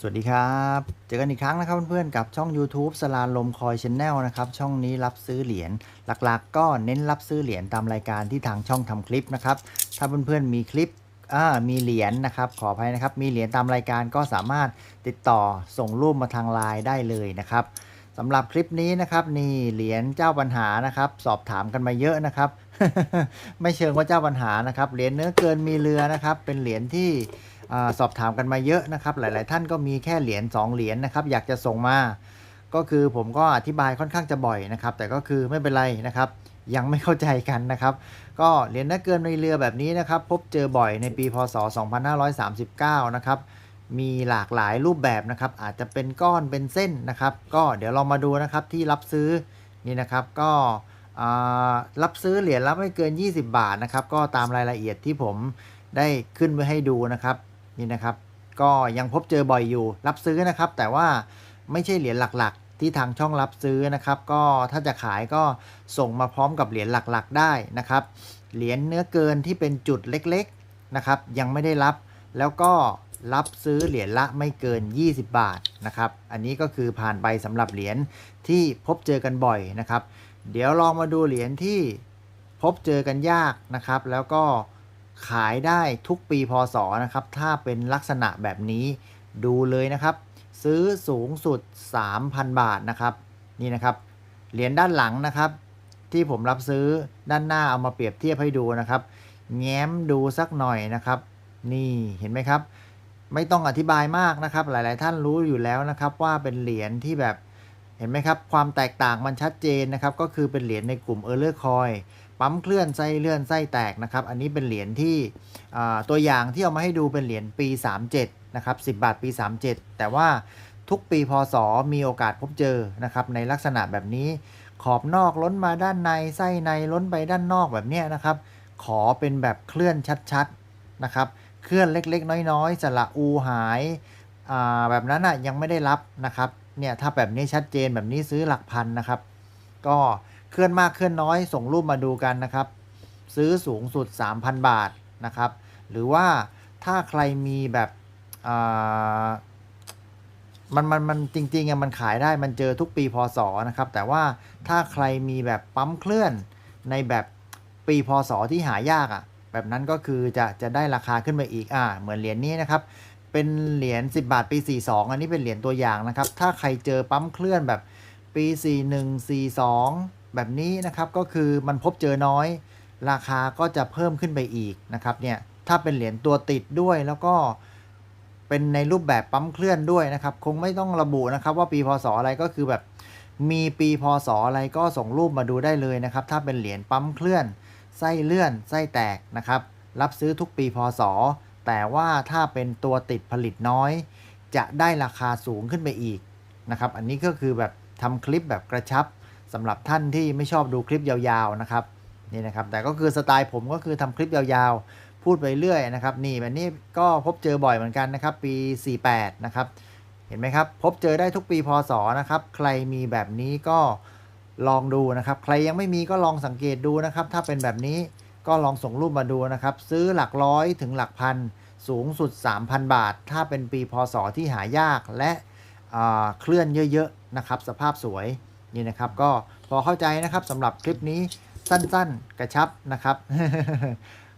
สวัสดีครับ เจอกันอีกครั้งนะครับเพื่อนๆกับช่อง YouTube สลาลมคอยชแนลนะครับช่องนี้รับซื้อเหรียญหลักๆ ก็เน้นรับซื้อเหรียญตามรายการที่ทางช่องทำคลิปนะครับถ้าเพื่อนๆมีคลิปอ่ามีเหรียญนะครับขออภัยนะครับมีเหรียญตามรายการก็สามารถติดต่อส่งรูปมาทางไลน์ได้เลยนะครับสำหรับคลิปนี้นะครับนี่เหรียญเจ้าปัญหานะครับ สอบถามกันมาเยอะนะครับ ไม่เชิงว่าเจ้าปัญหานะครับ เหรียญเนื้อเกินมีเรือนะครับ เป็นเหรียญที่สอบถามกันมาเยอะนะครับ หลาย ๆ ท่านก็มีแค่เหรียญ2เหรียญนะครับ อยากจะส่งมา ก็คือผมก็อธิบายค่อนข้างจะบ่อยนะครับ แต่ก็คือไม่เป็นไรนะครับ ยังไม่เข้าใจกันนะครับ ก็เหรียญเนักเกินในเรือแบบนี้นะครับ พบเจอบ่อยในปีพศ 2539 นะครับมีหลากหลายรูปแบบนะครับ อาจจะเป็นก้อนเป็นเส้นนะครับ ก็เดี๋ยวเรามาดูนะครับที่รับซื้อนี่นะครับ ก็ รับซื้อเหรียญละไม่เกิน 20 บาทนะครับ ก็ตามรายละเอียดที่ผมได้ขึ้นไว้ให้ดูนะครับนี่นะครับ ก็ยังพบเจอบ่อยอยู่ รับซื้อนะครับ แต่ว่าไม่ใช่เหรียญหลักๆ ที่ทางช่องรับซื้อนะครับ ก็ถ้าจะขายก็ส่งมาพร้อมกับเหรียญหลักๆ ได้นะครับ เหรียญเนื้อเกินที่เป็นจุดเล็กๆนะครับ ยังไม่ได้รับแล้วก็รับซื้อเหรียญละไม่เกิน 20 บาทนะครับ อันนี้ก็คือผ่านไปสำหรับเหรียญที่พบเจอกันบ่อยนะครับ เดี๋ยวลองมาดูเหรียญที่พบเจอกันยากนะครับ แล้วก็ขายได้ทุกปีพศนะครับ ถ้าเป็นลักษณะแบบนี้ดูเลยนะครับ ซื้อสูงสุด 3,000 บาทนะครับ นี่นะครับ เหรียญด้านหลังนะครับ ที่ผมรับซื้อด้านหน้าเอามาเปรียบเทียบให้ดูนะครับ แง้มดูสักหน่อยนะครับ นี่เห็นไหมครับ ไม่ต้องอธิบายมากนะครับ หลาย ๆ ท่านรู้อยู่แล้วนะครับ ว่าเป็นเหรียญที่แบบ เห็นไหมครับ ความแตกต่างมันชัดเจนนะครับ ก็คือเป็นเหรียญในกลุ่มเออร์เลอร์คอยปั๊มเคลื่อนไส้เลื่อนไส้แตกนะครับ อันนี้เป็นเหรียญที่ตัวอย่างที่เอามาให้ดูเป็นเหรียญปี 37 นะครับ 10 บาทปี 37 แต่ว่าทุกปีพศมีโอกาสพบเจอนะครับ ในลักษณะแบบนี้ขอบนอกล้นมาด้านในไส้ในล้นไปด้านนอกแบบนี้นะครับ ขอเป็นแบบเคลื่อนชัดๆนะครับ เคลื่อนเล็กๆ น้อยๆสระอูหายแบบนั้นอะยังไม่ได้รับนะครับ เนี่ยถ้าแบบนี้ชัดเจนแบบนี้ซื้อหลักพันนะครับ ก็เคลื่อนมากเคลื่อนน้อยส่งรูปมาดูกันนะครับ ซื้อสูงสุด 3,000 บาทนะครับ หรือว่าถ้าใครมีแบบอ่ามันมันมันจริงๆอะมันขายได้มันเจอทุกปีพศนะครับ แต่ว่าถ้าใครมีแบบปั๊มเคลื่อนในแบบปีพศที่หายากอะ่ะ แบบนั้นก็คือจะจะได้ราคาขึ้นไปอีกอ่าเหมือนเหรียญนี้นะครับ เป็นเหรียญ10 บาทปี 42 อันนี้เป็นเหรียญตัวอย่างนะครับ ถ้าใครเจอปั๊มเคลื่อนแบบปี 41 42 แบบนี้นะครับก็คือมันพบเจอน้อย ราคาก็จะเพิ่มขึ้นไปอีกนะครับเนี่ยถ้าเป็นเหรียญตัวติดด้วยแล้วก็เป็นในรูปแบบปั๊มเคลื่อนด้วยนะครับ คงไม่ต้องระบุนะครับ ว่าปีพศอะไรก็คือแบบมีปีพศอะไรก็ส่งรูปมาดูได้เลยนะครับ ถ้าเป็นเหรียญปั๊มเคลื่อน ไส้เลื่อน ไส้แตกนะครับ รับซื้อทุกปีพศ แต่ว่าถ้าเป็นตัวติดผลิตน้อย จะได้ราคาสูงขึ้นไปอีกนะครับ อันนี้ก็คือแบบทำคลิปแบบกระชับสำหรับท่านที่ไม่ชอบดูคลิปยาวๆนะครับนี่นะครับ แต่ก็คือสไตล์ผมก็คือทำคลิปยาวๆ พูดไปเรื่อยนะครับ นี่แบบนี้ก็พบเจอบ่อยเหมือนกันนะครับ ปี 48 นะครับ เห็นไหมครับ พบเจอได้ทุกปีพศนะครับ ใครมีแบบนี้ก็ลองดูนะครับ ใครยังไม่มีก็ลองสังเกตดูนะครับ ถ้าเป็นแบบนี้ ก็ลองส่งรูปมาดูนะครับ ซื้อหลักร้อยถึงหลักพัน สูงสุด 3,000 บาท ถ้าเป็นปีพศที่หายากและเคลื่อนเยอะๆนะครับ สภาพสวยนี่นะครับ ก็พอเข้าใจนะครับสำหรับคลิปนี้สั้นๆ กระชับนะครับ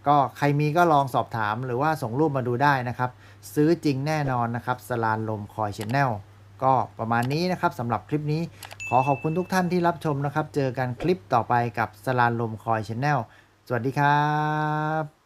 ก็ใครมีก็ลองสอบถามหรือว่าส่งรูปมาดูได้นะครับ ซื้อจริงแน่นอนนะครับสลานลมคอยชแนลก็ประมาณนี้นะครับสำหรับคลิปนี้ ขอขอบคุณทุกท่านที่รับชมนะครับ เจอกันคลิปต่อไปกับสลานลมคอยชแนล สวัสดีครับ